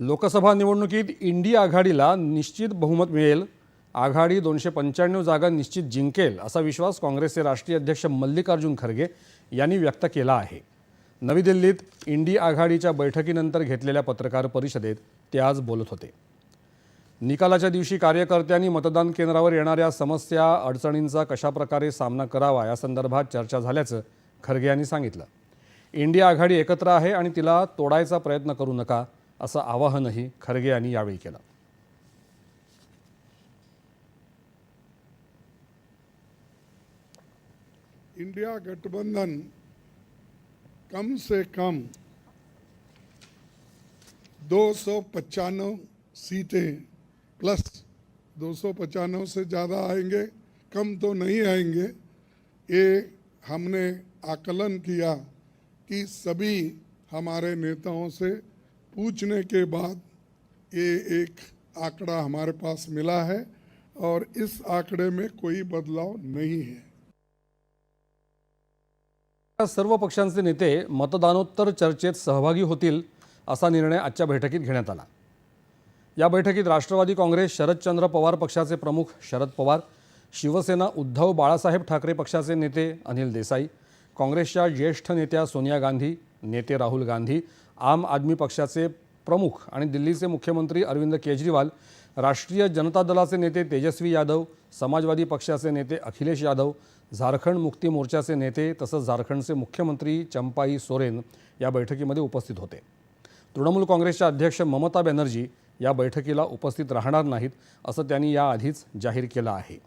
लोकसभा निवडणुकीत इंडिया आघाडीला निश्चित बहुमत मिळेल. आघाडी दोनशे पंच्याण्णव जागा निश्चित जिंकेल असा विश्वास काँग्रेसचे राष्ट्रीय अध्यक्ष मल्लिकार्जुन खरगे यांनी व्यक्त केला आहे. नवी दिल्लीत इंडी आघाडीच्या बैठकीनंतर घेतलेल्या पत्रकार परिषदेत ते आज बोलत होते. निकालाच्या दिवशी कार्यकर्त्यांनी मतदान केंद्रावर येणाऱ्या समस्या अडचणींचा कशाप्रकारे सामना करावा या संदर्भात चर्चा झाल्याचं खरगे यांनी सांगितलं. इंडिया आघाडी एकत्र आहे आणि तिला तोडायचा प्रयत्न करू नका असं आवाहनही खरगे केलं. इंडिया गठबंधन कम से कम दो सौ पचानवे सीटें प्लस दो सौ पचानवे से ज़्यादा आएँगे, कम तो नहीं आएँगे। ये हमने आकलन किया कि सभी हमारे नेताओं से पूछने के बाद ये एक आंकड़ा हमारे पास मिला है और इस आंकड़े में कोई बदलाव नहीं है। सर्व पक्षांचे नेते मतदानोत्तर चर्चेत सहभागी होतील असा निर्णय आजच्या बैठकीत घेण्यात आला. या बैठकीत राष्ट्रवादी काँग्रेस शरदचंद्र पवार पक्षाचे प्रमुख शरद पवार शिवसेना उद्धव बाळासाहेब ठाकरे पक्षाचे नेते अनिल देसाई काँग्रेसच्या ज्येष्ठ नेत्या सोनिया गांधी नेते राहुल गांधी आम आदमी पक्षाचे प्रमुख आणि दिल्लीचे मुख्यमंत्री अरविंद केजरीवाल राष्ट्रीय जनता दलाचे नेते तेजस्वी यादव समाजवादी पक्षाचे नेते अखिलेश यादव झारखंड मुक्ती मोर्चाचे नेते तसंच झारखंडचे मुख्यमंत्री चंपाई सोरेन या बैठकीमध्ये उपस्थित होते. तृणमूल काँग्रेसच्या अध्यक्ष ममता बॅनर्जी या बैठकीला उपस्थित राहणार नाहीत असं त्यांनी याआधीच जाहीर केलं आहे.